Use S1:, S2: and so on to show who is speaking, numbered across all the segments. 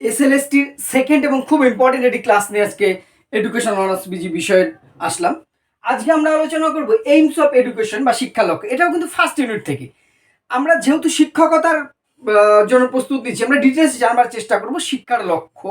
S1: এসএলএসটির second এবং খুব important একটি ক্লাস নিয়ে আজকে এডুকেশন অনার্স বিজি বিষয়ে আসলাম। আজকে আমরা আলোচনা করব এইমস অফ এডুকেশন বা শিক্ষা লক্ষ্য। এটাও কিন্তু ফার্স্ট ইউনিট থেকে। আমরা যেহেতু শিক্ষকতার জন্য প্রস্তুত নিচ্ছি, আমরা ডিটেলস জানবার চেষ্টা করব শিক্ষার লক্ষ্য।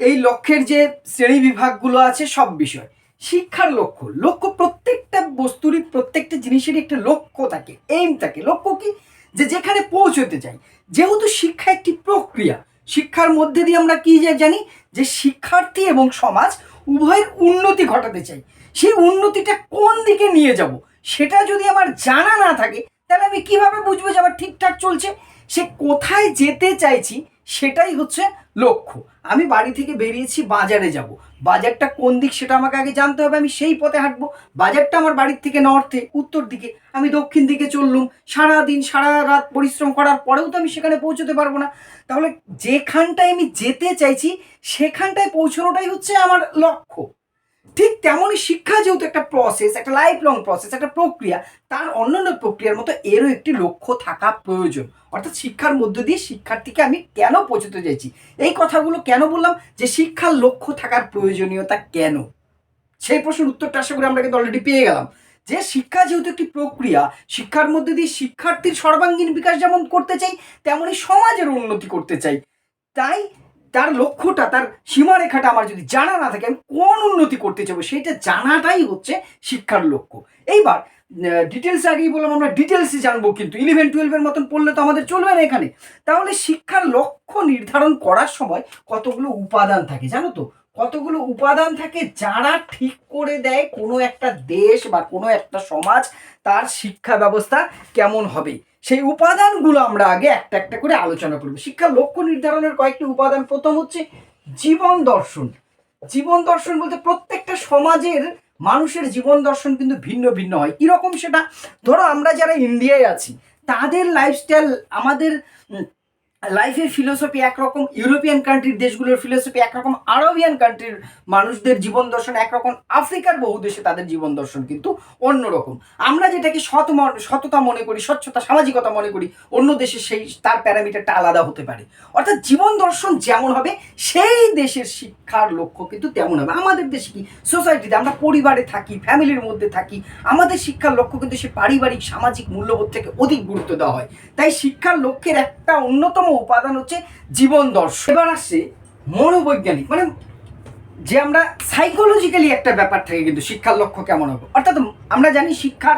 S1: এই লক্ষ্যের যে শ্রেণি বিভাগগুলো আছে সব বিষয়। শিক্ষার লক্ষ্য। লক্ষ্য প্রত্যেকটা বস্তুরই প্রত্যেকটা জিনিসেরই একটা লক্ষ্য থাকে এইম থাকে। লক্ষ্য কি? যে যেখানে পৌঁছতে চাই। যেহেতু শিক্ষা একটি প্রক্রিয়া শিক্ষার মধ্যে দিয়ে আমরা কি যে জানি যে শিক্ষার্থী এবং সমাজ উভয়ের উন্নতি ঘটাতে চাই। সেই উন্নতিটা কোন দিকে নিয়ে যাব সেটা যদি আমার জানা না থাকে, তাহলে আমি কীভাবে বুঝব যে আমার ঠিকঠাক চলছে? সে কোথায় যেতে চাইছি সেটাই হচ্ছে লক্ষ্য। আমি বাড়ি থেকে বেরিয়েছি, বাজারে যাব। বাজারটা কোন দিক সেটা আমাকে আগে জানতে হবে, আমি সেই পথে হাঁটবো। বাজারটা আমার বাড়ির থেকে নর্থে উত্তর দিকে। আমি দক্ষিণ দিকে চললুম। সারা দিন সারা রাত পরিশ্রম করার পরেও তো আমি সেখানে পৌঁছতে পারব না। তাহলে যেখানটায় আমি যেতে চাইছি, সেখানটায় পৌঁছানোটাই হচ্ছে আমার লক্ষ্য। ঠিক তেমনই শিক্ষা যেহেতু একটা প্রসেস একটা লাইফ লং প্রসেস একটা প্রক্রিয়া, তার অন্যান্য প্রক্রিয়ার মতো এরও একটি লক্ষ্য থাকা প্রয়োজন। অর্থাৎ শিক্ষার মধ্য দিয়ে শিক্ষার্থীকে আমি কেন পৌঁছতে চাইছি? এই কথাগুলো কেন বললাম? যে শিক্ষার লক্ষ্য থাকার প্রয়োজনীয়তা কেন? সেই প্রশ্নের উত্তরটা আশা করি আমরা কিন্তু অলরেডি পেয়ে গেলাম। যে শিক্ষা যেহেতু একটি প্রক্রিয়া, শিক্ষার মধ্যে দিয়ে শিক্ষার্থীর সর্বাঙ্গীন বিকাশ যেমন করতে চাই, তেমনই সমাজের উন্নতি করতে চাই। তাই তার লক্ষ্যটা, তার সীমারেখাটা আমার যদি জানা না থাকে, আমি কোন উন্নতি করতে চাইব সেটা জানাটাই হচ্ছে শিক্ষার লক্ষ্য। এইবার ডিটেলস আগেই বললাম, আমরা ডিটেলসে জানব কিন্তু ইলেভেন টুয়েলভের মতন পড়লে তো আমাদের চলবে না এখানে। তাহলে শিক্ষার লক্ষ্য নির্ধারণ করার সময় কতগুলো উপাদান থাকে জানো তো? কতগুলো উপাদান থাকে যারা ঠিক করে দেয় কোনো একটা দেশ বা কোনো একটা সমাজ তার শিক্ষা ব্যবস্থা কেমন হবে। সেই উপাদানগুলো আমরা আগে একটা একটা করে আলোচনা করব। শিক্ষার লক্ষ্য নির্ধারণের কয়েকটি উপাদান। প্রথম হচ্ছে জীবন দর্শন। জীবন দর্শন বলতে প্রত্যেকটা সমাজের মানুষের জীবন দর্শন কিন্তু ভিন্ন ভিন্ন হয়। কীরকম সেটা? ধরো আমরা যারা ইন্ডিয়ায় আছি, তাদের লাইফস্টাইল আমাদের লাইফের ফিলোসফি একরকম ইউরোপিয়ান কান্ট্রির দেশগুলোর ফিলোসফি একরকম আরবিয়ান কান্ট্রির মানুষদের জীবন দর্শন একরকম আফ্রিকার বহু দেশে তাদের জীবন দর্শন কিন্তু অন্যরকম। আমরা যেটাকে সৎ সততা মনে করি, স্বচ্ছতা, সামাজিকতা মনে করি, অন্য দেশে সেই, তার প্যারামিটারটা আলাদা হতে পারে। অর্থাৎ জীবন দর্শন যেমন হবে, সেই দেশের শিক্ষার লক্ষ্য কিন্তু তেমন হবে। আমাদের দেশে কি? সোসাইটিতে আমরা পরিবারে থাকি ফ্যামিলির মধ্যে থাকি, আমাদের শিক্ষার লক্ষ্য কিন্তু সে পারিবারিক, সামাজিক মূল্যবোধ থেকে অধিক গুরুত্ব দেওয়া হয়। তাই শিক্ষার লক্ষ্যের একটা অন্যতম উপাদান হচ্ছে জীবন দর্শন। এবার আসছে মনোবৈজ্ঞানিক। মানে যে আমরা সাইকোলজিক্যালি একটা ব্যাপার থাকে কিন্তু শিক্ষার লক্ষ্য কেমন হবে? অর্থাৎ আমরা জানি শিক্ষার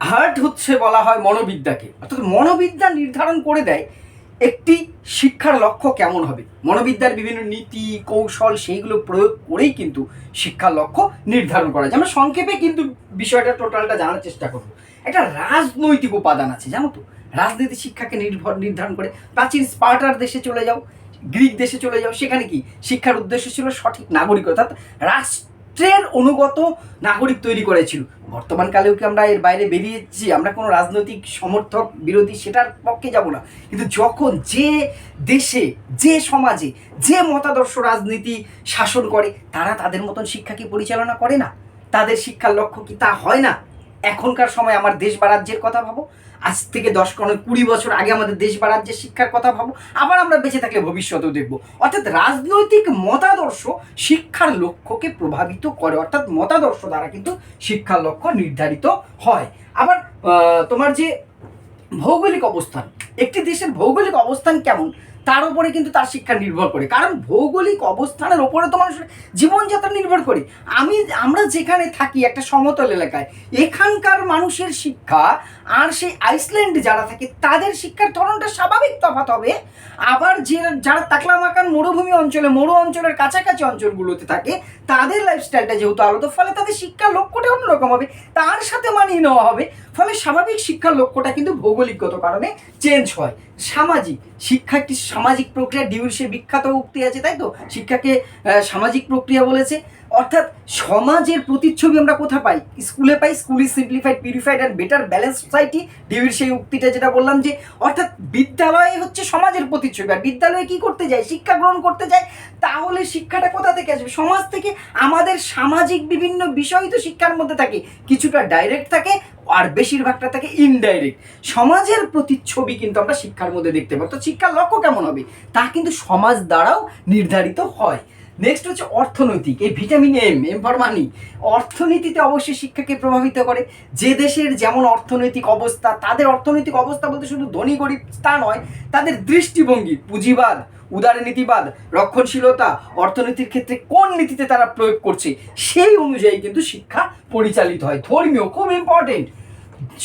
S1: হার্ট হচ্ছে বলা হয় মনোবিদ্যাকে। অর্থাৎ মনোবিদ্যা নির্ধারণ করে দেয় একটি শিক্ষার লক্ষ্য কেমন হবে। মনোবিদ্যার বিভিন্ন নীতি, কৌশল সেইগুলো প্রয়োগ করেই কিন্তু শিক্ষার লক্ষ্য নির্ধারণ করা যায়। আমরা সংক্ষেপে কিন্তু বিষয়টা টোটালটা জানার চেষ্টা করব। একটা রাজনৈতিক উপাদান আছে, জানো তো? রাজনীতি শিক্ষাকে নির্ভর, নির্ধারণ করে প্রাচীন স্পার্টার দেশে চলে যাও, গ্রিক দেশে চলে যাও, সেখানে কি? শিক্ষার উদ্দেশ্য ছিল সঠিক নাগরিক, অর্থাৎ রাষ্ট্রের অনুগত নাগরিক তৈরি করেছিল। বর্তমান কালেও কি আমরা এর বাইরে বেরিয়েছি? আমরা কোনো রাজনৈতিক সমর্থক, বিরোধী সেটার পক্ষে যাব না। কিন্তু যখন যে দেশে, যে সমাজে, যে মতাদর্শ রাজনীতি শাসন করে, তারা তাদের মতন শিক্ষাকে পরিচালনা করে না। তাদের শিক্ষার লক্ষ্য কি তা হয় না? এখনকার সময় আমার দেশ বা রাজ্যের কথা ভাবো, আজ থেকে দশ কোনো কুড়ি বছর আগে আমাদের দেশ বা রাজ্যের শিক্ষার কথা ভাবো, আবার আমরা বেঁচে থাকলে ভবিষ্যতেও দেখব। অর্থাৎ রাজনৈতিক মতাদর্শ শিক্ষার লক্ষ্যকে প্রভাবিত করে, অর্থাৎ মতাদর্শ দ্বারা কিন্তু শিক্ষার লক্ষ্য নির্ধারিত হয়। আবার তোমার যে ভৌগোলিক অবস্থান, একটি দেশের ভৌগোলিক অবস্থান কেমন? তার উপরে কিন্তু তার শিক্ষা নির্ভর করে। কারণ ভৌগোলিক অবস্থানের ওপরে তো মানুষের জীবনযাত্রা নির্ভর করে। আমি, আমরা যেখানে থাকি একটা সমতল এলাকায়, এখানকার মানুষের শিক্ষা আর সেই আইসল্যান্ড যারা থাকে, তাদের শিক্ষার ধরনটা স্বাভাবিক তফাত হবে। আবার যে, যারা তাকলামাকান মরুভূমি অঞ্চলে, মরু অঞ্চলের কাছাকাছি অঞ্চলগুলোতে থাকে, তাদের লাইফস্টাইলটা যেহেতু আলাদা, ফলে তাদের শিক্ষার লক্ষ্যটা অন্যরকম হবে। তার সাথে মানিয়ে নেওয়া হবে, ফলে স্বাভাবিক শিক্ষার লক্ষ্যটা কিন্তু ভৌগোলিকগত কারণে চেঞ্জ হয়। সামাজিক, শিক্ষা একটি সামাজিক প্রক্রিয়া ডিউসের বিখ্যাত উক্তি আছে, তাই তো? শিক্ষাকে সামাজিক প্রক্রিয়া বলেছে। অর্থাৎ সমাজের প্রতিচ্ছবি আমরা কোথায় পাই? স্কুলে পাই school is simplified purified and better balance society ডিউর সেই উক্তিটা যেটা বললাম যে, অর্থাৎ বিদ্যালয়ে হচ্ছে সমাজের প্রতিচ্ছবি। আর বিদ্যালয়ে কি করতে যায়? শিক্ষা গ্রহণ করতে যায়? তাহলে শিক্ষাটা কোথা থেকে আসবে? সমাজ থেকে আমাদের সামাজিক বিভিন্ন বিষয় তো শিক্ষার মধ্যে থাকে। কিছুটা ডাইরেক্ট থাকে আর বেশিরভাগটা থাকে ইনডাইরেক্ট সমাজের প্রতিচ্ছবি কিন্তু আমরা শিক্ষার মধ্যে দেখতে পাই তো শিক্ষার লক্ষ্য কেমন হবে? তা কিন্তু সমাজ দ্বারাও নির্ধারিত হয়। নেক্সট হচ্ছে অর্থনৈতিক, এই vitamin M M for money অর্থনীতিতে অবশ্যই শিক্ষাকে প্রভাবিত করে। যে দেশের যেমন অর্থনৈতিক অবস্থা, তাদের অর্থনৈতিক অবস্থা বলতে শুধু ধনী গরিব তা নয়, তাদের দৃষ্টিভঙ্গি, পুঁজিবাদ উদারনীতিবাদ রক্ষণশীলতা, অর্থনীতির ক্ষেত্রে কোন নীতিতে তারা প্রয়োগ করছে, সেই অনুযায়ী কিন্তু শিক্ষা পরিচালিত হয়। ধর্মীয় খুব ইম্পর্টেন্ট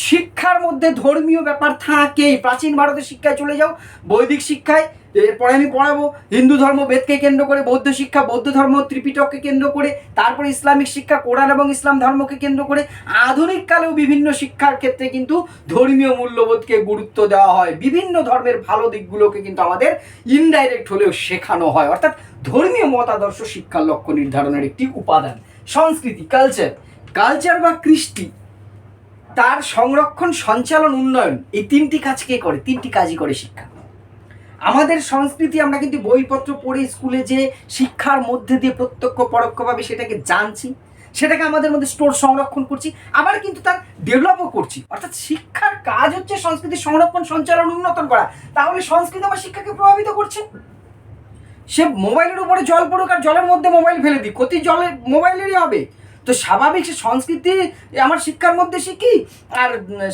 S1: শিক্ষার মধ্যে ধর্মীয় ব্যাপার থাকেই। প্রাচীন ভারতের শিক্ষায় চলে যাও, বৈদিক শিক্ষায়, এরপরে আমি পড়াবো হিন্দু ধর্ম বেদকে কেন্দ্র করে, বৌদ্ধ শিক্ষা, বৌদ্ধ ধর্ম ত্রিপিটককে কেন্দ্র করে, তারপরে ইসলামিক শিক্ষা, কোরআন এবং ইসলাম ধর্মকে কেন্দ্র করে। আধুনিক কালেও বিভিন্ন শিক্ষার ক্ষেত্রে কিন্তু ধর্মীয় মূল্যবোধকে গুরুত্ব দেওয়া হয়। বিভিন্ন ধর্মের ভালো দিকগুলোকে কিন্তু আমাদের ইনডাইরেক্ট হলেও শেখানো হয়। অর্থাৎ ধর্মীয় মতাদর্শ শিক্ষার লক্ষ্য নির্ধারণের একটি উপাদান। সংস্কৃতি কালচার কালচার বা কৃষ্টি। তার সংরক্ষণ, সঞ্চালন, উন্নয়ন এই তিনটি কাজ কে করে, তিনটি কাজই করে শিক্ষা। আমাদের সংস্কৃতি আমরা কিন্তু বইপত্র পড়ে স্কুলে যে শিক্ষার মধ্যে দিয়ে প্রত্যক্ষ, পরোক্ষভাবে সেটাকে জানছি, সেটাকে আমাদের মধ্যে স্টোর, সংরক্ষণ করছি, আবার কিন্তু তার ডেভেলপও করছি। অর্থাৎ শিক্ষার কাজ হচ্ছে সংস্কৃতি সংরক্ষণ, সঞ্চালন, উন্নতন করা। তাহলে সংস্কৃতি আমার শিক্ষাকে প্রভাবিত করছে? সে মোবাইলের উপরে জল পড়ুক আর জলের মধ্যে মোবাইল ফেলে দিই ক্ষতি জলের মোবাইলেরই হবে। তো স্বাভাবিক সে সংস্কৃতি আমার শিক্ষার মধ্যে শিখি আর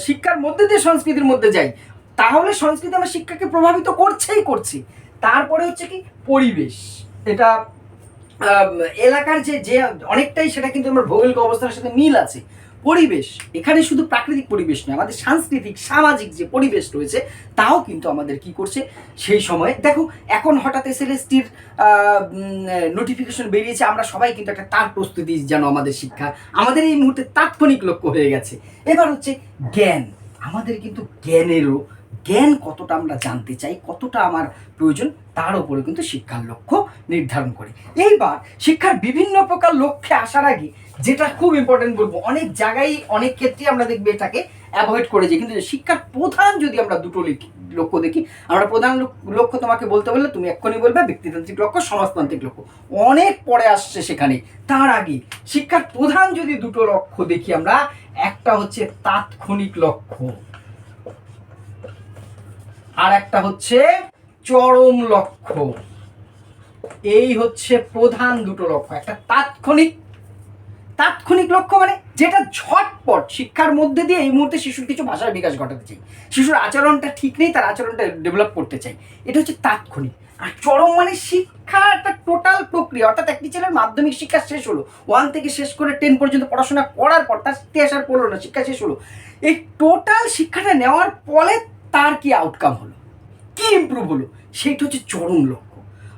S1: শিক্ষার মধ্যে দিয়ে সংস্কৃতির মধ্যে যাই, তাহলে সংস্কৃতি আমার শিক্ষাকে প্রভাবিত করছেই করছি। তারপরে হচ্ছে কি? পরিবেশ। এটা এলাকার যে যে অনেকটাই সেটা কিন্তু আমার ভৌগোলিক অবস্থার সাথে মিল আছে। পরিবেশ, এখানে শুধু প্রাকৃতিক পরিবেশ নয়, আমাদের সাংস্কৃতিক, সামাজিক যে পরিবেশ রয়েছে, তাও কিন্তু আমাদের কি করছে? সেই সময়, দেখো, এখন হঠাৎ এসএলএসটির নোটিফিকেশন বেরিয়েছে, আমরা সবাই কিন্তু একটা তার প্রস্তুতি যেন আমাদের শিক্ষা, আমাদের এই মুহূর্তে তাৎক্ষণিক লক্ষ্য হয়ে গেছে। এবার হচ্ছে জ্ঞান, আমাদের কিন্তু জ্ঞানেরও, জ্ঞান কতটা আমরা জানতে চাই, কতটা আমার প্রয়োজন, তার উপরে কিন্তু শিক্ষার লক্ষ্য নির্ধারণ করে। এইবার, শিক্ষার বিভিন্ন প্রকার লক্ষ্যে আসার আগে যেটা খুব ইম্পর্টেন্ট বলব, অনেক জায়গায়, অনেক ক্ষেত্রে আমরা দেখব এটাকে অ্যাভয়েড করে কিন্তু শিক্ষার প্রধান যদি আমরা দুটো লিখি- লক্ষ্য দেখি, আমরা প্রধান লক- লক্ষ্য তোমাকে বলতে বললে তুমি এক্ষুনি বলবে ব্যক্তিতান্ত্রিক লক্ষ্য, সমাজতান্ত্রিক লক্ষ্য। অনেক পরে আসছে সেখানে। তার আগে, শিক্ষার প্রধান যদি দুটো লক্ষ্য দেখি আমরা, একটা হচ্ছে তাৎক্ষণিক লক্ষ্য, আর একটা হচ্ছে চরম লক্ষ্য। এই হচ্ছে প্রধান দুটো লক্ষ্য, একটা তাৎক্ষণিক তাৎক্ষণিক লক্ষ্য মানে যেটা ঝটপট শিক্ষার মধ্যে দিয়ে এই মুহূর্তে শিশুর কিছু ভাষার বিকাশ ঘটাতে চাই। শিশুর আচরণটা ঠিক নেই, তার আচরণটা ডেভেলপ করতে চাই। এটা হচ্ছে তাৎক্ষণিক। আর চরম মানে শিক্ষা একটা টোটাল প্রক্রিয়া, অর্থাৎ একটি ছেলের মাধ্যমিক শিক্ষা শেষ হলো ওয়ান থেকে শেষ করে টেন পর্যন্ত পড়াশোনা করার পর তার ইতিহাস আর পড়ল না, শিক্ষা শেষ হলো। এই টোটাল শিক্ষাটা নেওয়ার ফলে তার কি আউটকাম হলো? কি ইমপ্রুভ হলো? সেইটা হচ্ছে চরম লক্ষ্য।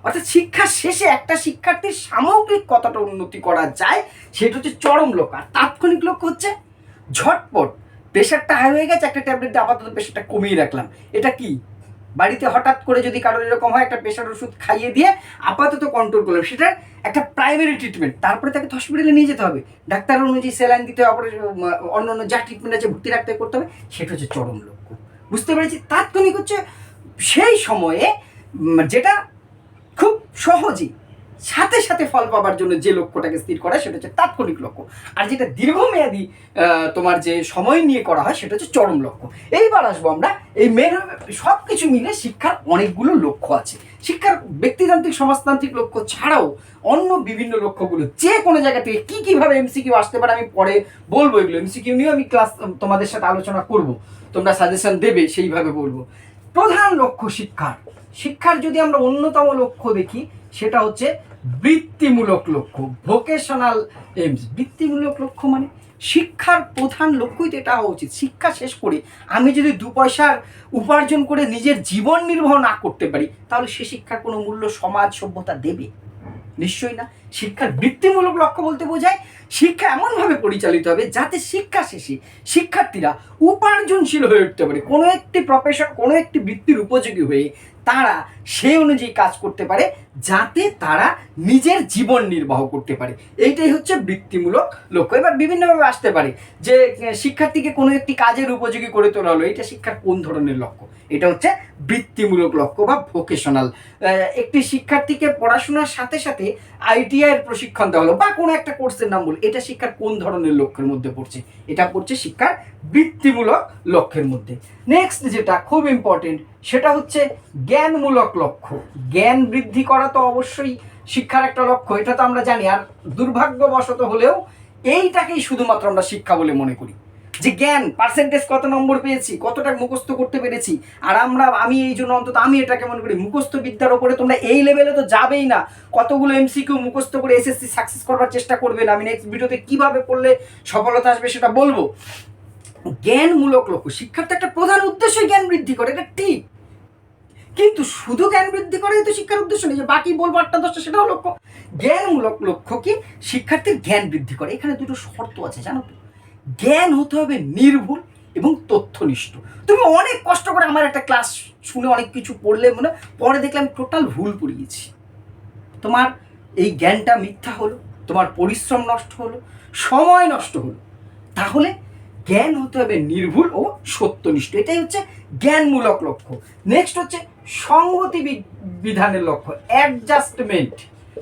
S1: অর্থাৎ শিক্ষা শেষে একটা শিক্ষার্থীর সামগ্রিক কতটা উন্নতি করা যায়, সেটা হচ্ছে চরম লক্ষ্য আর তাৎক্ষণিক লক্ষ্য হচ্ছে ঝটপট। প্রেশারটা হাই হয়ে গেছে, একটা ট্যাবলেট দিয়ে আপাতত প্রেশারটা কমিয়ে রাখলাম। এটা কি? বাড়িতে হঠাৎ করে যদি কারোর এরকম হয়, একটা প্রেশার ওষুধ খাইয়ে দিয়ে আপাতত কন্ট্রোল করলাম। সেটা একটা প্রাইমারি ট্রিটমেন্ট তারপরে তাকে হসপিটালে নিয়ে যেতে হবে। ডাক্তার অনুযায়ী স্যালাইন দিতে হবে অন্য অন্য যা ট্রিটমেন্ট আছে ভর্তি রাখতে করতে হবে, সেটা হচ্ছে চরম লক্ষ্য। বুঝতে পেরেছি? তাৎক্ষণিক হচ্ছে সেই সময়ে যেটা খুব সহজেই সাথে সাথে ফল পাবার জন্য যে লক্ষ্যটাকে স্থির করা সেটা হচ্ছে তাৎক্ষণিক লক্ষ্য। আর যেটা দীর্ঘমেয়াদী তোমার যে সময় নিয়ে করা হয় সেটা হচ্ছে চরম লক্ষ্য। এইবার আসব আমরা, এই মেন সব কিছু মিলে শিক্ষার অনেকগুলো লক্ষ্য আছে। শিক্ষার ব্যক্তিতান্ত্রিক, সমাজতান্ত্রিক লক্ষ্য ছাড়াও অন্য বিভিন্ন লক্ষ্যগুলো, যে কোনো জায়গা থেকে কী কীভাবে এমসিকিউ আসতে পারে আমি পরে বলব এগুলো। এমসিকিউ নিয়েও আমি ক্লাস তোমাদের সাথে আলোচনা করব, তোমরা সাজেশন দেবে সেইভাবে বলব। প্রধান লক্ষ্য শিক্ষার। শিক্ষার যদি আমরা অন্যতম লক্ষ্য দেখি, সেটা হচ্ছে বৃত্তিমূলক লক্ষ্য ভোকেশনাল এইমস বৃত্তিমূলক লক্ষ্য মানে শিক্ষার প্রধান লক্ষ্যই তো এটা হওয়া উচিত। শিক্ষা শেষ করে আমি যদি দু পয়সার উপার্জন করে নিজের জীবন নির্বাহ না করতে পারি, তাহলে সে শিক্ষার কোনো মূল্য সমাজ সভ্যতা দেবে? নিশ্চয়ই না। শিক্ষার বৃত্তিমূলক লক্ষ্য বলতে বোঝায় শিক্ষা এমনভাবে পরিচালিত হবে যাতে শিক্ষা শেষে শিক্ষার্থীরা উপার্জনশীল হয়ে উঠতে পারে। কোনো একটি প্রফেশন কোনো একটি বৃত্তির উপযোগী হয়ে তারা সেই অনুযায়ী কাজ করতে পারে যাতে তারা নিজের জীবন নির্বাহ করতে পারে। এইটাই হচ্ছে বৃত্তিমূলক লক্ষ্য। এবার বিভিন্নভাবে আসতে পারে যে শিক্ষার্থীকে কোনো একটি কাজের উপযোগী করে তোলা হলো, এটা শিক্ষার কোন ধরনের লক্ষ্য? এটা হচ্ছে বৃত্তিমূলক লক্ষ্য বা ভোকেশনাল একটি শিক্ষার্থীকে পড়াশোনার সাথে সাথে আইটিআই এর প্রশিক্ষণ দেওয়া হলো, বা কোনো একটা কোর্সের নাম বলো, এটা শিক্ষার কোন ধরনের লক্ষ্যের মধ্যে পড়ছে? এটা পড়ছে শিক্ষার বৃত্তিমূলক লক্ষ্যের মধ্যে। নেক্সট যেটা খুব ইম্পর্টেন্ট সেটা হচ্ছে জ্ঞানমূলক লক্ষ্য। জ্ঞান বৃদ্ধি করা তো অবশ্যই শিক্ষার একটা লক্ষ্য, এটা তো আমরা জানি। আর দুর্ভাগ্যবশত হলেও এইটাকেই শুধুমাত্র আমরা শিক্ষা বলে মনে করি। যে জ্ঞান পার্সেন্টেজ কত নম্বর পেয়েছি, কতটা মুখস্থ করতে পেরেছি, আর আমরা, আমি এই জন্য অন্তত আমি এটাকে মনে করি মুখস্থ বিদ্যার ওপরে তোমরা এই লেভেলে তো যাবেই না। কতগুলো এমসি এমসিকিউ মুখস্থ করে এসএসসি সাকসেস করবার চেষ্টা করবে না? আমি নেক্সট ভিডিওতে কীভাবে পড়লে সফলতা আসবে সেটা বলব। জ্ঞানমূলক লক্ষ্য। শিক্ষার তো একটা প্রধান উদ্দেশ্যই জ্ঞান বৃদ্ধি করে, এটা ঠিক। কিন্তু শুধু জ্ঞান বৃদ্ধি করাই তো শিক্ষার উদ্দেশ্য নেই, যে বাকি বলব আটটা, দশটা, সেটাও লক্ষ্য। জ্ঞানমূলক লক্ষ্য কি? শিক্ষার্থীর জ্ঞান বৃদ্ধি করে। এখানে দুটো শর্ত আছে, জানো তো? জ্ঞান হতে হবে নির্ভুল এবং তথ্যনিষ্ঠ। তুমি অনেক কষ্ট করে আমার একটা ক্লাস শুনে অনেক কিছু পড়লে মানে পরে দেখলাম টোটাল ভুল পড়িয়েছি। তোমার এই জ্ঞানটা মিথ্যা হলো, তোমার পরিশ্রম নষ্ট হলো, সময় নষ্ট হলো। তাহলে জ্ঞান হতে হবে নির্ভুল ও সত্যনিষ্ঠ। এটাই হচ্ছে জ্ঞানমূলক লক্ষ্য। নেক্সট হচ্ছে সঙ্গতি বি- বিধানের লক্ষ্য অ্যাডজাস্টমেন্ট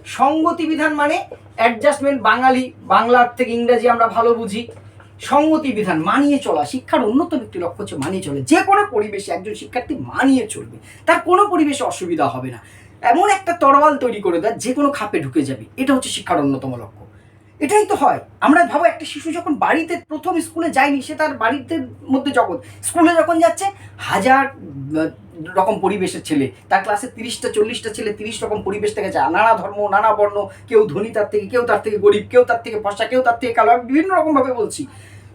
S1: সঙ্গতি বিধান মানে অ্যাডজাস্টমেন্ট বাঙালি, বাংলার থেকে ইংরেজি আমরা ভালো বুঝি। সঙ্গতি বিধান মানিয়ে চলা, শিক্ষার অন্যতম একটি লক্ষ্য হচ্ছে মানিয়ে চলে। যে কোনো পরিবেশে একজন শিক্ষার্থী মানিয়ে চলবে। তার কোনো পরিবেশে অসুবিধা হবে না। এমন একটা তরোয়াল তৈরি করে দেয়, যে কোনো খাপে ঢুকে যাবে। এটা হচ্ছে শিক্ষার অন্যতম লক্ষ্য। এটাই তো হয়। আমরা ভাবো একটা শিশু যখন বাড়িতে প্রথম স্কুলে যায়নি, সে তার বাড়িতে মধ্যে জগৎ। স্কুলে যখন যাচ্ছে, হাজার রকম পরিবেশের ছেলে। তার ক্লাসে তিরিশটা, চল্লিশটা ছেলে, তিরিশ রকম পরিবেশ থেকে যায়। নানা ধর্ম, নানা বর্ণ, কেউ ধনী তার থেকে, কেউ তার থেকে গরিব, কেউ তার থেকে ফসা, কেউ তার থেকে কালো, বিভিন্ন রকমভাবে বলছি।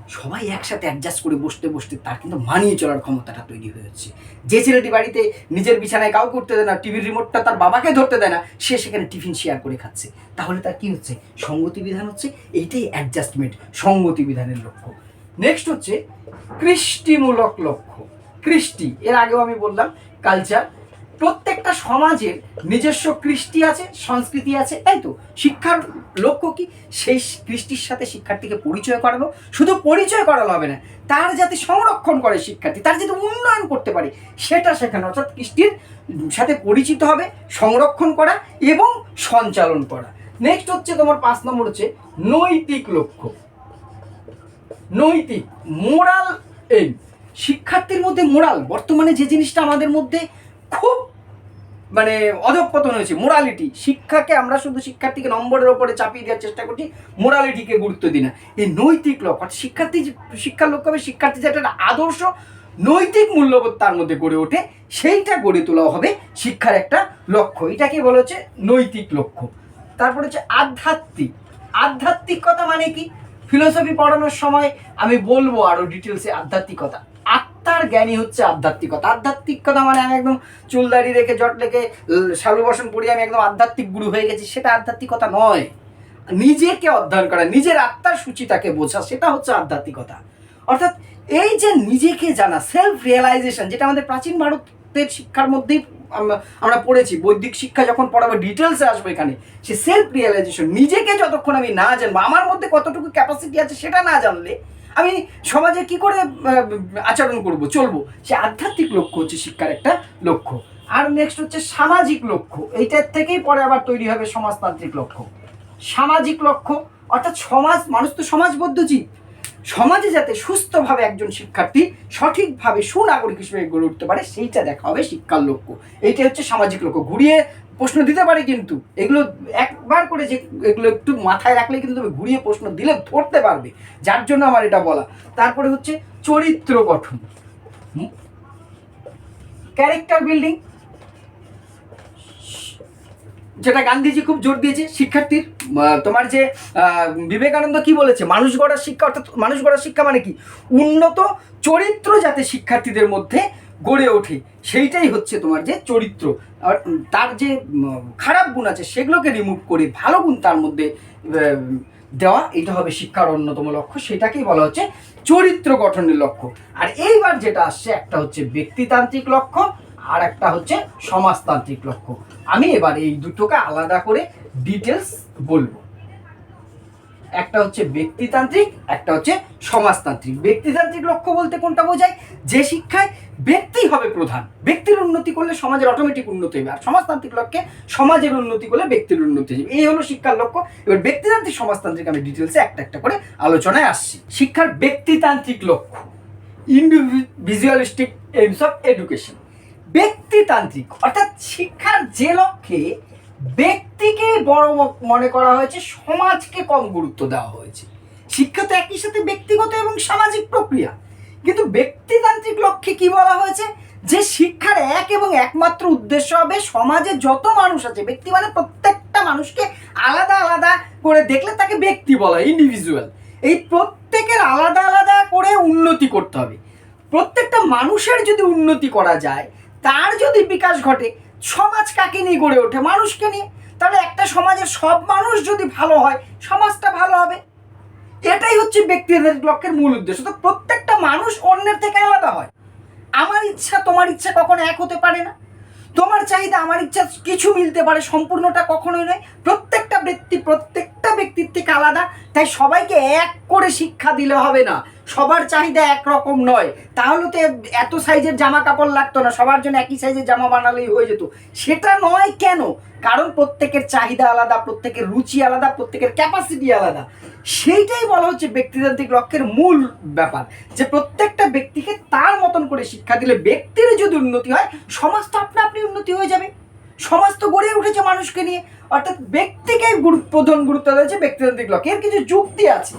S1: সবাই একসাথে অ্যাডজাস্ট করে বসতে বসতে তার কিন্তু মানিয়ে চলার ক্ষমতাটা তৈরি হয়ে যে ছেলেটি বাড়িতে নিজের বিছানায় কাউ করতে দেয় না টিভির রিমোটটা তার বাবাকে ধরতে দেয় না, সে সেখানে টিফিন শেয়ার করে খাচ্ছে। তাহলে তার কি হচ্ছে? সঙ্গতি বিধান হচ্ছে? এইটাই অ্যাডজাস্টমেন্ট সঙ্গতি বিধানের লক্ষ্য। নেক্সট হচ্ছে, কৃষ্টিমূলক লক্ষ্য। কৃষ্টি, এর আগেও আমি বললাম কালচার প্রত্যেকটা সমাজের নিজস্ব কৃষ্টি আছে, সংস্কৃতি আছে, তাই তো? শিক্ষার লক্ষ্য কি? সেই কৃষ্টির সাথে শিক্ষার্থীকে পরিচয় করানো। শুধু পরিচয় করানো হবে না, তার যাতে সংরক্ষণ করে শিক্ষার্থী, তার যাতে উন্নয়ন করতে পারে, সেটা শেখানো, অর্থাৎ কৃষ্টির সাথে পরিচিত হবে, সংরক্ষণ করা এবং সঞ্চালন করা। নেক্সট হচ্ছে তোমার পাঁচ নম্বর হচ্ছে নৈতিক লক্ষ্য। নৈতিক, মোরাল এই শিক্ষার্থীর মধ্যে মোরাল, বর্তমানে যে জিনিসটা আমাদের মধ্যে খুব মানে অধঃপতন হয়েছে। মোরালিটি শিক্ষাকে আমরা শুধু শিক্ষার্থীকে নম্বরের ওপরে চাপিয়ে দেওয়ার চেষ্টা করছি মোরালিটিকে গুরুত্ব দিই না। এই নৈতিক লক্ষ্য শিক্ষার্থী শিক্ষার লক্ষ্য হবে শিক্ষার্থী যে একটা আদর্শ, নৈতিক মূল্যবোধ তার মধ্যে গড়ে ওঠে, সেইটা গড়ে তোলা হবে শিক্ষার একটা লক্ষ্য। এটাকে বলা হচ্ছে নৈতিক লক্ষ্য। তারপরে হচ্ছে আধ্যাত্মিক। আধ্যাত্মিকতা মানে কি? ফিলোসফি পড়ানোর সময় আমি বলব আরও ডিটেলসে আধ্যাত্মিকতা। আত্মার জ্ঞানী হচ্ছে আধ্যাত্মিকতা। আধ্যাত্মিকতা মানে আমি একদম চুল দাড়ি রেখে, জট রেখে শালু বসন পড়ি আমি একদম আধ্যাত্মিক গুরু হয়ে গেছি, সেটা আধ্যাত্মিকতা নয়। নিজেকে অধ্যয়ন করা, নিজের আত্মার সূচিতাকে বোঝা, সেটা হচ্ছে আধ্যাত্মিকতা। অর্থাৎ এই যে নিজেকে জানা সেলফ রিয়েলাইজেশন যেটা আমাদের প্রাচীন ভারতের শিক্ষার মধ্যেই আমরা পড়েছি, বৈদিক শিক্ষা যখন পড়াবো ডিটেলসে আসব এখানে। সে সেলফ রিয়েলাইজেশন নিজেকে যতক্ষণ আমি না জানব, আমার মধ্যে কতটুকু ক্যাপাসিটি আছে সেটা না জানলে আমি সমাজে কি করে আচরণ করব? চলবো? সে আধ্যাত্মিক লক্ষ্য হচ্ছে শিক্ষার একটা লক্ষ্য। আর নেক্সট হচ্ছে সামাজিক লক্ষ্য। এইটার থেকেই পরে আবার তৈরি হবে সমাজতান্ত্রিক লক্ষ্য। সামাজিক লক্ষ্য, অর্থাৎ সমাজ, মানুষ তো সমাজবদ্ধ জীব। সমাজে যাতে সুস্থভাবে একজন শিক্ষার্থী সঠিকভাবে সুনাগরিক হিসেবে গড়ে উঠতে পারে, সেইটা দেখা হবে শিক্ষার লক্ষ্য। এইটা হচ্ছে সামাজিক লক্ষ্য। ঘুরিয়ে প্রশ্ন দিতে পারে কিন্তু। এগুলো একবার করে যে এগুলো একটু মাথায় রাখলে কিন্তু তুমি ঘুরিয়ে প্রশ্ন দিলে ধরতে পারবে। যার জন্য আমার এটা বলা। তারপরে হচ্ছে চরিত্র গঠন। Character building. যেটা গান্ধীজি খুব জোর দিয়েছে, শিক্ষার্থীর তোমার যে বিবেকানন্দ কি বলেছে? মানুষ গড়ার শিক্ষা, অর্থাৎ মানুষ গড়ার শিক্ষা মানে কি? উন্নত চরিত্র যাতে শিক্ষার্থীদের মধ্যে গড়ে ওঠে। সেইটাই হচ্ছে তোমার যে চরিত্র। আর তার যে খারাপ গুণ আছে, সেগুলোকে রিমুভ করে ভালো গুণ তার মধ্যে দেওয়া, এটা হবে শিক্ষার অন্যতম লক্ষ্য। সেটাকেই বলা হচ্ছে চরিত্র গঠনের লক্ষ্য। আর এইবার যেটা আসছে, একটা হচ্ছে ব্যক্তিতান্ত্রিক লক্ষ্য, আর একটা হচ্ছে সমাজতান্ত্রিক লক্ষ্য। আমি এবার এই দুটোকে আলাদা করে ডিটেলস বলব। একটা হচ্ছে ব্যক্তিতান্ত্রিক, একটা হচ্ছে সমাজতান্ত্রিক। ব্যক্তিতান্ত্রিক লক্ষ্য বলতে কোনটা বোঝায়? যে শিক্ষায় ব্যক্তি হবে প্রধান। ব্যক্তির উন্নতি করলে সমাজের অটোমেটিক উন্নতি হবে। আর সমাজতান্ত্রিক লক্ষ্যে সমাজের উন্নতি করলে ব্যক্তির উন্নতি হবে। এই হলো শিক্ষার লক্ষ্য। এবার ব্যক্তিতান্ত্রিক, সমাজতান্ত্রিক আমি ডিটেলসে একটা একটা করে আলোচনায় আসছি। শিক্ষার ব্যক্তিতান্ত্রিক লক্ষ্য। ইন্ডিভিজুয়ালিস্টিক এইমস অফ এডুকেশন ব্যক্তিতান্ত্রিক, অর্থাৎ শিক্ষার যে লক্ষ্যে ব্যক্তিকে বড় মনে করা হয়েছে, সমাজকে কম গুরুত্ব দেওয়া হয়েছে। শিক্ষা তো একই সাথে ব্যক্তিগত এবং সামাজিক প্রক্রিয়া। কিন্তু ব্যক্তিতান্ত্রিক লক্ষ্যে কি বলা হয়েছে? যে শিক্ষার এক এবং একমাত্র উদ্দেশ্য হবে সমাজে যত মানুষ আছে, ব্যক্তি মানে প্রত্যেকটা মানুষকে আলাদা আলাদা করে দেখলে তাকে ব্যক্তি বলা ইন্ডিভিজুয়াল এই প্রত্যেকের আলাদা আলাদা করে উন্নতি করতে হবে। প্রত্যেকটা মানুষের যদি উন্নতি করা যায়, তার যদি বিকাশ ঘটে সমাজ কাকে নিয়ে গড়ে ওঠে? মানুষকে নিয়ে। তাহলে একটা সমাজের সব মানুষ যদি ভালো হয়, সমাজটা ভালো হবে। এটাই হচ্ছে ব্যক্তিদের লক্ষ্যের মূল উদ্দেশ্য। তো প্রত্যেকটা মানুষ অন্যের থেকে আলাদা হয়। আমার ইচ্ছা, তোমার ইচ্ছা কখনো এক হতে পারে না। তোমার চাহিদা, আমার ইচ্ছা কিছু মিলতে পারে, সম্পূর্ণটা কখনোই নয়। প্রত্যেকটা ব্যক্তি প্রত্যেকটা ব্যক্তির থেকে আলাদা। তাই সবাইকে এক করে শিক্ষা দিলে হবে না। সবার চাহিদা একরকম নয়। তাহলে তো এত সাইজের জামা কাপড় লাগতো না, সবার জন্য একই সাইজের জামা বানালেই হয়ে যেত। সেটা নয় কেন? কারণ প্রত্যেকের চাহিদা আলাদা, প্রত্যেকের রুচি আলাদা, প্রত্যেকের ক্যাপাসিটি আলাদা। সেইটাই বলা হচ্ছে ব্যক্তিতান্ত্রিক লক্ষ্যের মূল ব্যাপার। যে প্রত্যেকটা ব্যক্তিকে তার মতন করে শিক্ষা দিলে ব্যক্তির যদি উন্নতি হয়, সমাজ তো আপনা আপনি উন্নতি হয়ে যাবে। সমাজ তো গড়ে উঠেছে মানুষকে নিয়ে। অর্থাৎ ব্যক্তিকে প্রধান গুরুত্ব দিয়েছে ব্যক্তিতান্ত্রিক লক্ষ্য। এর কিছু যুক্তি আছে।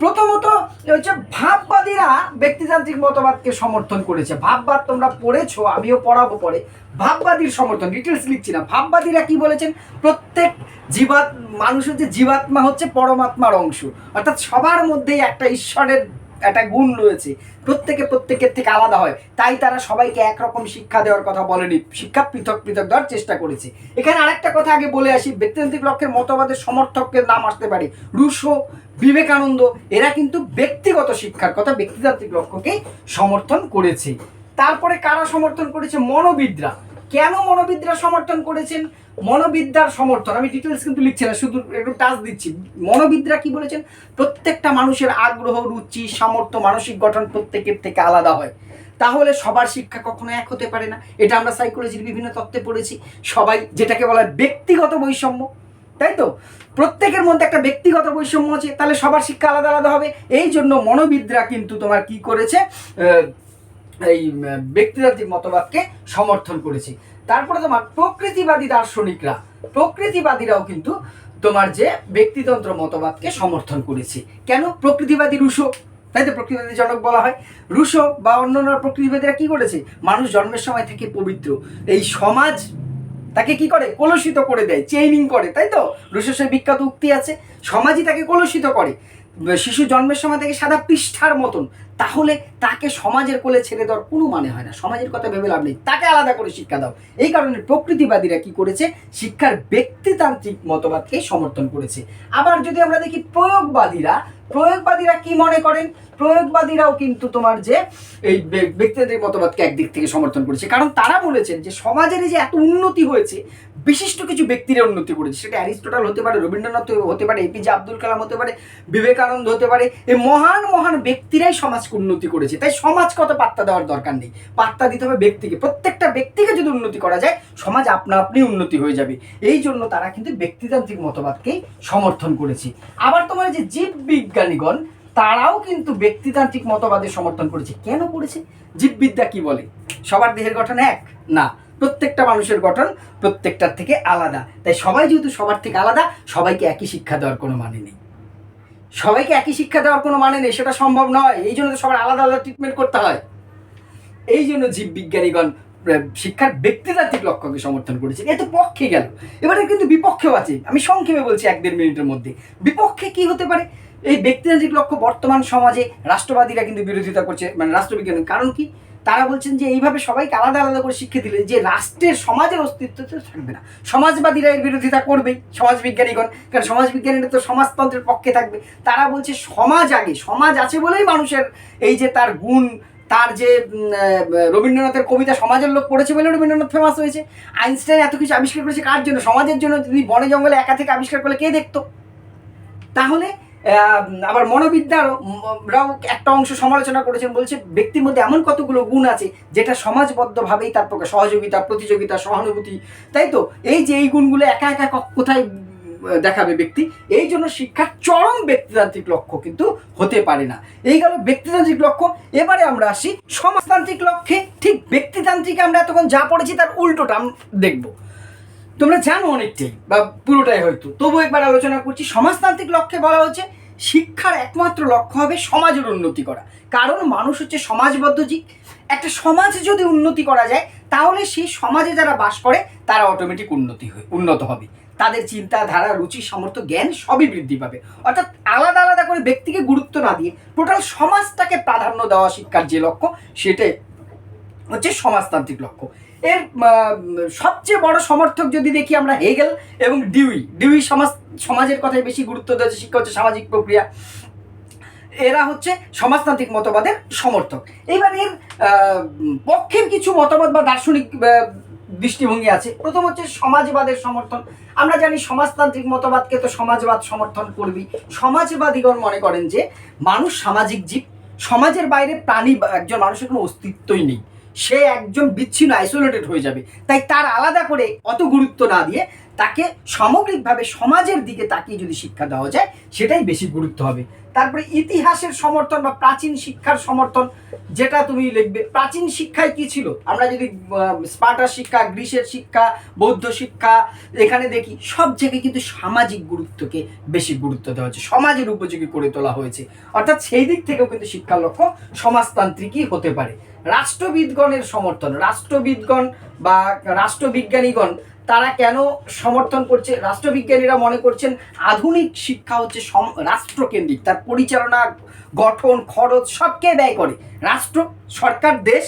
S1: প্রথমত হচ্ছে ভাববাদীরা ব্যক্তিতান্ত্রিক মতবাদকে সমর্থন করেছে। ভাববাদ তোমরা পড়েছো, আমিও পড়াবো পরে। ভাববাদীর সমর্থন ডিটেলস লিখছি না। ভাববাদীরা কি বলেছেন? প্রত্যেক জীবাত, মানুষের যে জীবাত্মা হচ্ছে পরমাত্মার অংশ। অর্থাৎ সবার মধ্যেই একটা ঈশ্বরের একটা গুণ রয়েছে। প্রত্যেকে প্রত্যেকের থেকে আলাদা হয়। তাই তারা সবাইকে একরকম শিক্ষা দেওয়ার কথা বলেনি। শিক্ষা পৃথক পৃথক দেওয়ার চেষ্টা করেছে। এখানে আরেকটা কথা আগে বলে আসি, ব্যক্তিতান্ত্রিক লক্ষ্যের মতবাদের সমর্থকের নাম আসতে পারে। রুশো, বিবেকানন্দ, এরা কিন্তু ব্যক্তিগত শিক্ষার কথা ব্যক্তিতান্ত্রিক লক্ষ্যকে সমর্থন করেছে। তারপরে কারা সমর্থন করেছে? মনোবিদরা। কেন মনোবিদরা সমর্থন করেছেন? মনোবিদ্যার সমর্থন, আমি ডিটেলস কিন্তু লিখছি না, শুধু একটু টাচ দিচ্ছি। মনোবিদরা কি বলেছেন? প্রত্যেকটা মানুষের আগ্রহ, রুচি, সামর্থ্য, মানসিক গঠন প্রত্যেকের থেকে আলাদা হয়। তাহলে সবার শিক্ষা কখনো এক হতে পারে না। এটা আমরা সাইকোলজির বিভিন্ন তত্ত্বে পড়েছি। সবাই যেটাকে বলা হয় ব্যক্তিগত বৈষম্য, তাই তো? প্রত্যেকের মধ্যে একটা ব্যক্তিগত বৈষম্য আছে, তাহলে সবার শিক্ষা আলাদা আলাদা হবে। এই জন্য মনোবিদরা কিন্তু তোমার কি করেছে? এই ব্যক্তিতান্ত্রিক মতবাদকে সমর্থন করেছে। তারপরে তোমার প্রকৃতিবাদী দার্শনিকরা, প্রকৃতিবাদীরাও কিন্তু তোমার যে ব্যক্তিতন্ত্র মতবাদকে সমর্থন করেছে। কেন? প্রকৃতিবাদী রুশো। তাই তো প্রকৃতিবাদী জনক বলা হয়। রুশো বা অন্যান্য প্রকৃতিবাদীরা কি করেছে? মানুষ জন্মের সময় থেকে পবিত্র। এই সমাজ তাকে কি করে? কলুষিত করে দেয়, চেইনিং করে, তাই তো? রুশের বিখ্যাত উক্তি আছে। সমাজই তাকে কলুষিত করে। শিশু জন্মের সময় থেকে সাদা পৃষ্ঠার মতন তাহলে তাকে সমাজের কোলে ছেড়ে দেওয়ার কোনো মানে হয় না। সমাজের কথা ভেবে লাভ নেই। তাকে আলাদা করে শিক্ষা দাও। এই কারণে প্রকৃতিবাদীরা কি করেছে? শিক্ষার ব্যক্তিতান্ত্রিক মতবাদকে সমর্থন করেছে। আবার যদি আমরা দেখি প্রয়োগবাদীরা প্রয়োগবাদীরা কি মনে করেন? প্রয়োগবাদীরাও কিন্তু তোমার যে এই বে- ব্যক্তিতান্ত্রিক মতবাদকে একদিক থেকে সমর্থন করেছে। কারণ তারা বলেছেন যে সমাজের যে এত উন্নতি হয়েছে, বিশিষ্ট কিছু ব্যক্তিরা উন্নতি করেছে। সেটা অ্যারিস্টোটাল হতে পারে, রবীন্দ্রনাথ হতে পারে এপিজে আব্দুল কালাম হতে পারে, বিবেকানন্দ হতে পারে এই মহান মহান ব্যক্তিরাই সমাজকে উন্নতি করেছে। তাই সমাজ কত পাত্তা দেওয়ার দরকার নেই। পাত্তা দিতে হবে ব্যক্তিকে। প্রত্যেকটা ব্যক্তিকে যদি উন্নতি করা যায়, সমাজ আপনা আপনি উন্নতি হয়ে যাবে। এই জন্য তারা কিন্তু ব্যক্তিতান্ত্রিক মতবাদকেই সমর্থন করেছে। আবার তোমার যে জীববিজ্ঞানীগণ তারাও কিন্তু ব্যক্তিতান্ত্রিক মতবাদের সমর্থন করেছে। কেন করেছে? জীববিদ্যা কি বলে? সবার দেহের গঠন এক? না। প্রত্যেকটা মানুষের গঠন প্রত্যেকটার থেকে আলাদা। তাই সবাই যেহেতু সবার থেকে আলাদা, সবাইকে একই শিক্ষা দেওয়ার কোনো মানে নেই। সবাইকে একই শিক্ষা দেওয়ার কোনো মানে নেই, সেটা সম্ভব নয়। এই জন্য তো সবার আলাদা আলাদা ট্রিটমেন্ট করতে হয়। এই জন্য জীববিজ্ঞানীগণ শিক্ষার ব্যক্তিতাত্ত্বিক লক্ষ্যকে সমর্থন করেছে। এ তো পক্ষে গেল। এবারে কিন্তু বিপক্ষেও আছে। আমি সংক্ষেপে বলছি এক দেড় মিনিটের মধ্যে। বিপক্ষে কি হতে পারে? এই ব্যক্তিতান্ত্রিক লক্ষ্য বর্তমান সমাজে রাষ্ট্রবাদীরা কিন্তু বিরোধিতা করছে মানে রাষ্ট্রবিজ্ঞান কারণ কি? তারা বলছেন যে এইভাবে সবাইকে আলাদা আলাদা করে শিক্ষা দিলে যে রাষ্ট্রের সমাজের অস্তিত্ব থাকবে না। সমাজবাদীরা এর বিরোধিতা করবেই, সমাজবিজ্ঞানীগণ, কারণ সমাজবিজ্ঞানীরা তো সমাজতন্ত্রের পক্ষে থাকবে। তারা বলছে সমাজ আগে, সমাজ আছে বলেই মানুষের এই যে তার গুণ, তার যে রবীন্দ্রনাথের কবিতা সমাজের লোক পড়েছে বলে রবীন্দ্রনাথ ফেমাস হয়েছে। আইনস্টাইন এত কিছু আবিষ্কার করেছে কার জন্য? সমাজের জন্য তিনি বনে জঙ্গলে একা থেকে আবিষ্কার করলে কে দেখতো? তাহলে আবার মনোবিদ্যারও একটা অংশ সমালোচনা করেছেন, বলছে ব্যক্তির মধ্যে এমন কতগুলো গুণ আছে যেটা সমাজবদ্ধভাবেই তার পক্ষে সহযোগিতা, প্রতিযোগিতা, সহানুভূতি, তাই তো? এই যে এই গুণগুলো একা একা কোথায় দেখাবে ব্যক্তি? এই জন্য শিক্ষার চরম ব্যক্তিতান্ত্রিক লক্ষ্য কিন্তু হতে পারে না। এই গেল ব্যক্তিতান্ত্রিক লক্ষ্য। এবারে আমরা আসি সমাজতান্ত্রিক লক্ষ্যে। ঠিক ব্যক্তিতান্ত্রিক আমরা এতক্ষণ যা পড়েছি তার উল্টোটা দেখব। তোমরা জানো অনেকটাই, বা পুরোটাই হয়তো। তবু একবার আলোচনা করছি, সমাজতান্ত্রিক লক্ষ্যে বলা হচ্ছে শিক্ষার একমাত্র লক্ষ্য হবে সমাজের উন্নতি করা। কারণ মানুষ হচ্ছে সমাজবদ্ধ জীব। একটা সমাজ যদি উন্নতি করা যায়, তাহলে সেই সমাজে যারা বাস করে, তারা অটোমেটিক উন্নতি হয়, উন্নত হবে। তাদের চিন্তাধারা রুচি, সামর্থ্য, জ্ঞান সবই বৃদ্ধি পাবে। অর্থাৎ আলাদা আলাদা করে ব্যক্তিকে গুরুত্ব না দিয়ে টোটাল সমাজটাকে প্রাধান্য দেওয়া শিক্ষার যে লক্ষ্য, সেটাই হচ্ছে সমাজতান্ত্রিক লক্ষ্য। এর সবচেয়ে বড় সমর্থক যদি দেখি আমরা হেগেল এবং ডিউই। ডিউই সমাজ, সমাজের কথায় বেশি গুরুত্ব দিয়েছে শিক্ষা হচ্ছে সামাজিক প্রক্রিয়া। এরা হচ্ছে সমাজতান্ত্রিক মতবাদের সমর্থক। এবার এর পক্ষের কিছু মতবাদ বা দার্শনিক দৃষ্টিভঙ্গি আছে। প্রথম হচ্ছে সমাজবাদের সমর্থন। আমরা জানি সমাজতান্ত্রিক মতবাদকে তো সমাজবাদ সমর্থন করবি সমাজবাদীগণ মনে করেন যে মানুষ সামাজিক জীব। সমাজের বাইরে প্রাণী একজন মানুষের কোনো অস্তিত্বই নেই। সে একজন বিচ্ছিন্ন আইসোলেটেড হয়ে যাবে। তাই তার আলাদা করে অত গুরুত্ব না দিয়ে তাকে সামগ্রিকভাবে সমাজের দিকে তাকিয়ে যদি শিক্ষা দেওয়া যায় সেটাই বেশি গুরুত্ব হবে। তারপরে ইতিহাসের সমর্থন বা প্রাচীন শিক্ষার সমর্থন যেটা তুমি লিখবে প্রাচীন শিক্ষায় কি ছিল? আমরা যদি আহ, স্পার্টার শিক্ষা গ্রীসের শিক্ষা বৌদ্ধ শিক্ষা এখানে দেখি সব জায়গায় কিন্তু সামাজিক গুরুত্বকে বেশি গুরুত্ব দেওয়া হয়েছে সমাজের উপযোগী করে তোলা হয়েছে। অর্থাৎ সেই দিক থেকেও কিন্তু শিক্ষার লক্ষ্য সমাজতান্ত্রিকই হতে পারে। রাষ্ট্রবিদগণের সমর্থন। রাষ্ট্রবিদগণ বা রাষ্ট্রবিজ্ঞানীগণ, তারা কেন সমর্থন করছে? রাষ্ট্রবিজ্ঞানীরা মনে করছেন আধুনিক শিক্ষা হচ্ছে রাষ্ট্রকেন্দ্রিক। তার পরিচালনা, গঠন, খরচ সবকে ব্যয় করে। রাষ্ট্র, সরকার, দেশ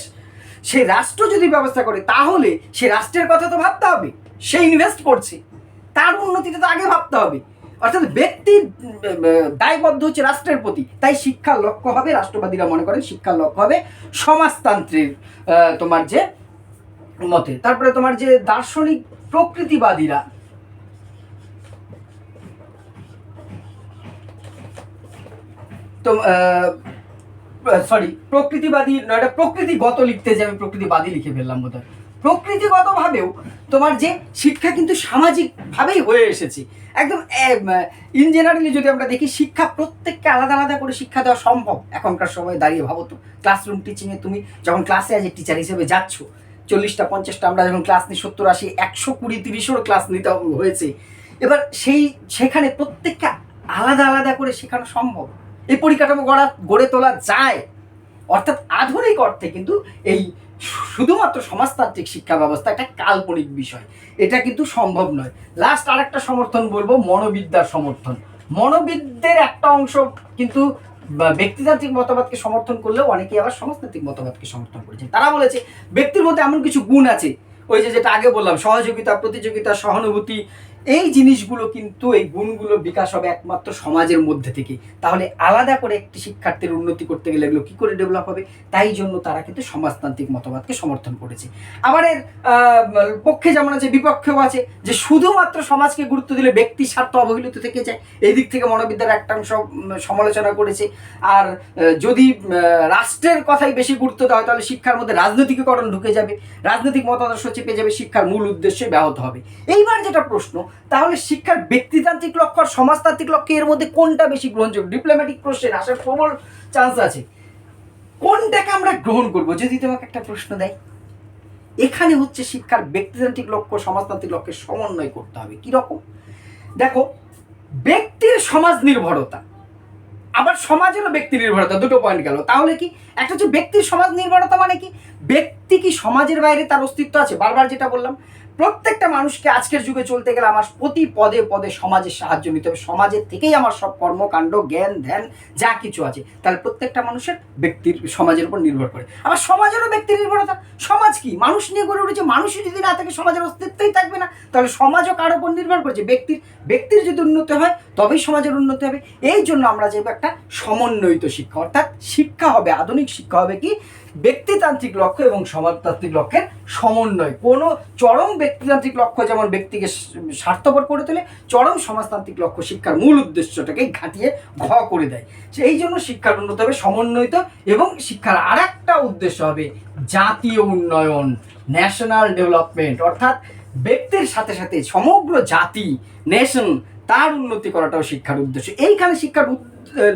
S1: সেই রাষ্ট্র যদি ব্যবস্থা করে, তাহলে সে রাষ্ট্রের কথা তো ভাবতে হবে। সে ইনভেস্ট করছে। তার উন্নতিটা তো আগে ভাবতে হবে। অর্থাৎ আহ, দায়বদ্ধ হচ্ছে রাষ্ট্রের প্রতি। তাই শিক্ষার লক্ষ্য হবে রাষ্ট্রবাদীরা মনে করেন শিক্ষার লক্ষ্য হবে সমাজতান্ত্রিক তোমার যে মতে। তারপরে তোমার যে দার্শনিক প্রকৃতিবাদীরা। তো সরি প্রকৃতিবাদী নয় এটা প্রকৃতিগত লিখতে যে আমি প্রকৃতিবাদী লিখে ফেললাম বোধ প্রকৃতিগতভাবেও তোমার যে শিক্ষা কিন্তু সামাজিকভাবেই হয়ে এসেছে। একদম ইন জেনারেলি যদি আমরা দেখি, শিক্ষা প্রত্যেককে আলাদা আলাদা করে শিক্ষা দেওয়া সম্ভব। এখনকার সময় দাঁড়িয়ে ভাবো তো ক্লাসরুম টিচিংয়ে তুমি যখন ক্লাসে আজ টিচার হিসেবে যাচ্ছ, চল্লিশটা, পঞ্চাশটা, আমরা যখন ক্লাস নিই, সত্তর, আশি, একশো, কুড়ি, তিরিশেরও ক্লাস নিতে হয়েছে। এবার সেই, সেখানে প্রত্যেককে আলাদা আলাদা করে শেখানো সম্ভব। এই পরিকাঠামো গড়া, গড়ে তোলা যায়। অর্থাৎ আধুনিক অর্থে কিন্তু এই শুধুমাত্র সমাজতান্ত্রিক শিক্ষা ব্যবস্থা একটা কাল্পনিক বিষয়। এটা কিন্তু সম্ভব নয়। লাস্ট আরেকটা সমর্থন বলব, মনোবিদ্যার সমর্থন। মনোবিদদের একটা অংশ কিন্তু ব্যক্তিতান্ত্রিক মতবাদকে সমর্থন করলেও অনেকে আবার সমাজতান্ত্রিক মতবাদকে সমর্থন করেছে। তারা বলেছে, ব্যক্তির মধ্যে এমন কিছু গুণ আছে। ওই যে যেটা আগে বললাম, সহযোগিতা, প্রতিযোগিতা, সহানুভূতি এই জিনিসগুলো কিন্তু এই গুণগুলো বিকাশ হবে একমাত্র সমাজের মধ্যে থেকে। তাহলে আলাদা করে একটি শিক্ষার্থীর উন্নতি করতে গেলে এগুলো কী করে ডেভেলপ হবে? তাই জন্য তারা কিন্তু সমাজতান্ত্রিক মতবাদকে সমর্থন করেছে। আবার এর পক্ষে যেমন আছে, বিপক্ষেও আছে, যে শুধুমাত্র সমাজকে গুরুত্ব দিলে ব্যক্তির স্বার্থ অবহেলিত থেকে যায়, এই দিক থেকে মনোবিদ্যার একটা অংশ সমালোচনা করেছে। আর যদি রাষ্ট্রের কথাই বেশি গুরুত্ব দেওয়া হয়, তাহলে শিক্ষার মধ্যে রাজনৈতিকীকরণ ঢুকে যাবে, রাজনৈতিক মতাদর্শ চেপে যাবে, শিক্ষার মূল উদ্দেশ্যে ব্যাহত হবে। এইবার যেটা প্রশ্ন তাহলে শিক্ষার ব্যক্তিতান্ত্রিক লক্ষ্য আর সমাজতান্ত্রিক লক্ষ্য এর মধ্যে কোনটা বেশি গ্রহণযোগ্য? ডিপ্লোম্যাটিক প্রশ্নের আসার প্রবল চান্স আছে। কোনটাকে আমরা গ্রহণ করব? যদি তোমাকে একটা প্রশ্ন দেয়, এখানে হচ্ছে শিক্ষার ব্যক্তিতান্ত্রিক লক্ষ্য, সমাজতান্ত্রিক লক্ষ্যের সমন্বয় করতে হবে। কি রকম? দেখো, ব্যক্তির সমাজ নির্ভরতা আবার সমাজেরও ব্যক্তি নির্ভরতা দুটো পয়েন্ট গেল। তাহলে কি? একটা হচ্ছে ব্যক্তির সমাজ নির্ভরতা মানে কি? ব্যক্তি কি সমাজের বাইরে তার অস্তিত্ব আছে? বারবার যেটা বললাম, প্রত্যেকটা মানুষকে আজকের যুগে চলতে গেলে আমার প্রতি পদে পদে সমাজের সাহায্য নিতে হবে। সমাজের থেকেই আমার সব কর্মকাণ্ড জ্ঞান, ধ্যান, যা কিছু আছে। তাহলে প্রত্যেকটা মানুষের ব্যক্তির, সমাজের উপর নির্ভর করে। আবার সমাজেরও ব্যক্তি নির্ভরতা। সমাজ কি? মানুষ নিয়ে গড়ে উঠেছে, মানুষই যদি না থাকে, সমাজের অস্তিত্বই থাকবে না। তাহলে সমাজও কার উপর নির্ভর করছে? ব্যক্তির ব্যক্তির যদি উন্নতি হয়, তবেই সমাজের উন্নতি হবে। এই জন্য আমরা চাইব একটা সমন্বয়িত শিক্ষা। অর্থাৎ শিক্ষা হবে, আধুনিক শিক্ষা হবে কি? ব্যক্তিতান্ত্রিক লক্ষ্য এবং সমাজতান্ত্রিক লক্ষ্যের সমন্বয়। কোনো চরম ব্যক্তিতান্ত্রিক লক্ষ্য যেমন ব্যক্তিকে স্বার্থপর করে তোলে, চরম সমাজতান্ত্রিক লক্ষ্য শিক্ষার মূল উদ্দেশ্যটাকে ঘাটিয়ে ঘ করে দেয়। সেই জন্য শিক্ষার উন্নত হবে সমন্বয়িত এবং শিক্ষার আর একটা উদ্দেশ্য হবে জাতীয় উন্নয়ন, ন্যাশনাল ডেভেলপমেন্ট। অর্থাৎ ব্যক্তির সাথে সাথে সমগ্র জাতি, নেশন, তার উন্নতি করাটাও শিক্ষার উদ্দেশ্য। এইখানে শিক্ষার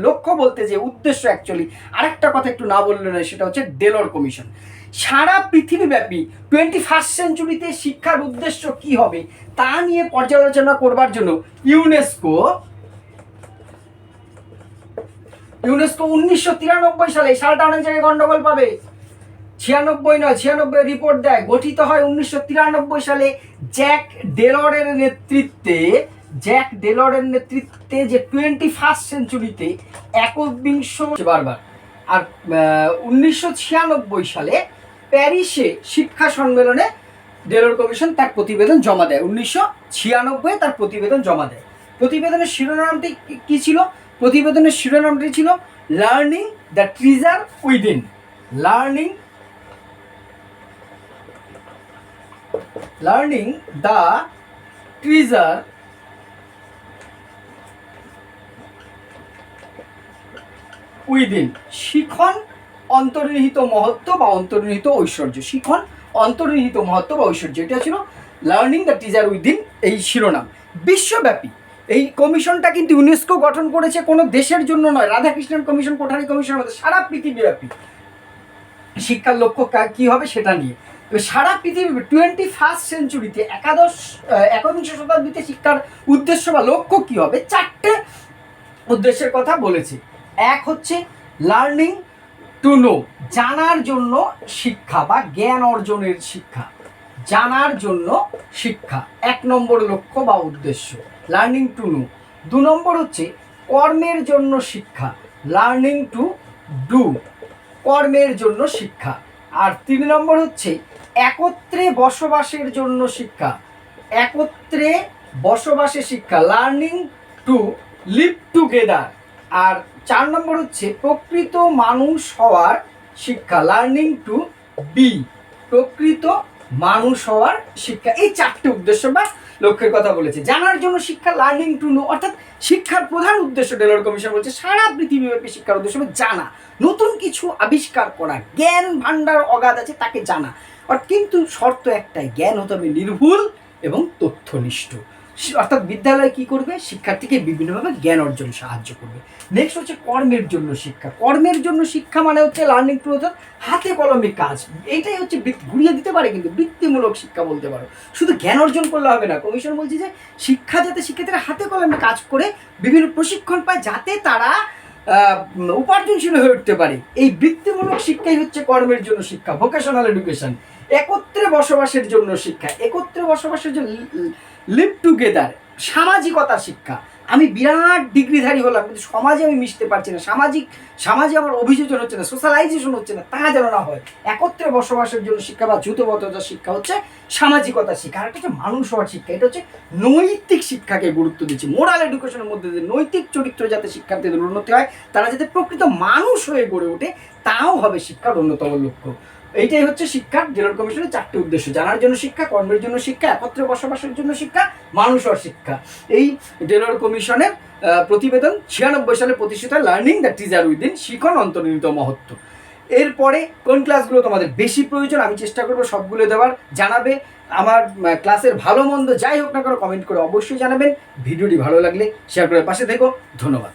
S1: লক্ষ্য বলতে যে উদ্দেশ্য অ্যাকচুয়ালি আরেকটা কথা একটু না বললে নয়, সেটা হচ্ছে ডেলর কমিশন সারা পৃথিবীব্যাপী টোয়েন্টি ফার্স্ট সেঞ্চুরিতে শিক্ষার উদ্দেশ্য কি হবে, তা নিয়ে পর্যালোচনা করবার জন্য ইউনেস্কো ইউনেস্কো উনিশশো তিরানব্বই সালে সালটা অনেক জায়গায় গন্ডগোল পাবে। ছিয়ানব্বই নয়, ছিয়ানব্বই রিপোর্ট দেয়। গঠিত হয় উনিশশো তিরানব্বই সালে জ্যাক ডেলরের নেতৃত্বে জ্যাক ডেলরের নেতৃত্বে যে টোয়েন্টি ফার্স্ট সেঞ্চুরিতে একবিংশ বারবার। আর উনিশশো ছিয়ানব্বই সালে প্যারিসে শিক্ষা সম্মেলনে ডেলর কমিশন তার প্রতিবেদন জমা দেয়। উনিশশো ছিয়ানব্বই তার প্রতিবেদন জমা দেয়। প্রতিবেদনের শিরোনামটি কি- ছিল? প্রতিবেদনের শিরোনামটি ছিল learning the treasure within learning learning the treasure within. শিখন অন্তর্নিহিত মহত্ব বা অন্তর্নিহিত ঐশ্বর্য। শিখন অন্তর্নিহিত মহত্ব বা ঐশ্বর্য। এটা ছিল লার্নিং দ্য টিজার উইদিন এই শিরোনাম। বিশ্বব্যাপী। এই কমিশনটা কিন্তু ইউনেস্কো গঠন করেছে কোনো দেশের জন্য নয়। রাধাকৃষ্ণন কমিশন, কোঠারি কমিশন মধ্যে সারা পৃথিবীব্যাপী। শিক্ষার লক্ষ্য কী হবে সেটা নিয়ে। সারা পৃথিবী টোয়েন্টি ফার্স্ট সেঞ্চুরিতে একাদশ একবিংশ শতাব্দীতে শিক্ষার উদ্দেশ্য বা লক্ষ্য কী হবে? চারটে উদ্দেশ্যের কথা বলেছে। এক হচ্ছে লার্নিং টু নো জানার জন্য শিক্ষা বা জ্ঞান অর্জনের শিক্ষা। জানার জন্য শিক্ষা, এক নম্বর লক্ষ্য বা উদ্দেশ্য লার্নিং টু নো দু নম্বর হচ্ছে কর্মের জন্য শিক্ষা লার্নিং টু ডু কর্মের জন্য শিক্ষা। আর তিন নম্বর হচ্ছে একত্রে বসবাসের জন্য শিক্ষা, একত্রে বসবাসের শিক্ষা লার্নিং টু লিভ টুগেদার আর চার নম্বর হচ্ছে, প্রকৃত মানুষ হওয়ার শিক্ষা লার্নিং টু বি প্রকৃত মানুষ হওয়ার শিক্ষা। এই চারটে উদ্দেশ্য বা লক্ষ্যের কথা বলেছে। জানার জন্য শিক্ষা লার্নিং টু নো অর্থাৎ শিক্ষার প্রধান উদ্দেশ্য ডেলর কমিশন বলছে, সারা পৃথিবীব্যাপী শিক্ষার উদ্দেশ্য হলো জানা। নতুন কিছু আবিষ্কার করা, জ্ঞান ভাণ্ডার অগাধ আছে তাকে জানা। কিন্তু শর্ত একটাই, জ্ঞান হতে হবে নির্ভুল এবং তথ্যনিষ্ঠ। অর্থাৎ বিদ্যালয় কি করবে? শিক্ষার্থীকে বিভিন্নভাবে জ্ঞান অর্জন সাহায্য করবে। নেক্সট হচ্ছে কর্মের জন্য শিক্ষা। কর্মের জন্য শিক্ষা মানে হচ্ছে লার্নিং টু অর্থাৎ হাতে কলমে কাজ। এইটাই হচ্ছে ঘুরিয়ে দিতে পারে কিন্তু বৃত্তিমূলক শিক্ষা বলতে পারো। শুধু জ্ঞান অর্জন করলে হবে না। কমিশন বলছে যে শিক্ষা যাতে শিক্ষার্থীরা হাতে কলমে কাজ করে, বিভিন্ন প্রশিক্ষণ পায় যাতে তারা উপার্জনশীল হয়ে উঠতে পারে। এই বৃত্তিমূলক শিক্ষাই হচ্ছে কর্মের জন্য শিক্ষা ভোকেশনাল এডুকেশন একত্রে বসবাসের জন্য শিক্ষা, একত্রে বসবাসের জন্য লিভ টুগেদার সামাজিকতা শিক্ষা। আমি বিরাট ডিগ্রিধারী হলাম, কিন্তু সমাজে আমি মিশতে পারছি না। সামাজিক, সমাজে আমার অভিযোজন হচ্ছে না, সোশ্যালাইজেশন হচ্ছে না, তা যেন না হয়। একত্রে বসবাসের জন্য শিক্ষা বা যুতবদ্ধতার শিক্ষা হচ্ছে, সামাজিকতা শিক্ষা। আর একটা হচ্ছে মানুষ হওয়ার শিক্ষা, এটা হচ্ছে নৈতিক শিক্ষাকে গুরুত্ব দিচ্ছে। মোরাল এডুকেশনের মধ্যে দিয়ে নৈতিক চরিত্র যাতে শিক্ষার্থীদের উন্নতি হয়, তারা যাতে প্রকৃত মানুষ হয়ে গড়ে ওঠে, তাও হবে শিক্ষার অন্যতম লক্ষ্য। এইটাই হচ্ছে শিক্ষার জেলার কমিশনের চারটি উদ্দেশ্য। জানার জন্য শিক্ষা, কর্মের জন্য শিক্ষা, একত্রে বসবাসের জন্য শিক্ষা, মানুষ হওয়ার শিক্ষা। এই ডেলর কমিশনের প্রতিবেদন ছিয়ানব্বই সালে প্রতিষ্ঠিত লার্নিং দ্য টিজার উইদিন শিখন অন্তর্নিহিত মহত্ব। এরপরে কোন ক্লাসগুলো তোমাদের বেশি প্রয়োজন, আমি চেষ্টা করব সবগুলো দেওয়ার। জানাবে আমার ক্লাসের ভালো মন্দ যাই হোক না করে কমেন্ট করে অবশ্যই জানাবেন। ভিডিওটি ভালো লাগলে শেয়ার করে পাশে থেকো। ধন্যবাদ।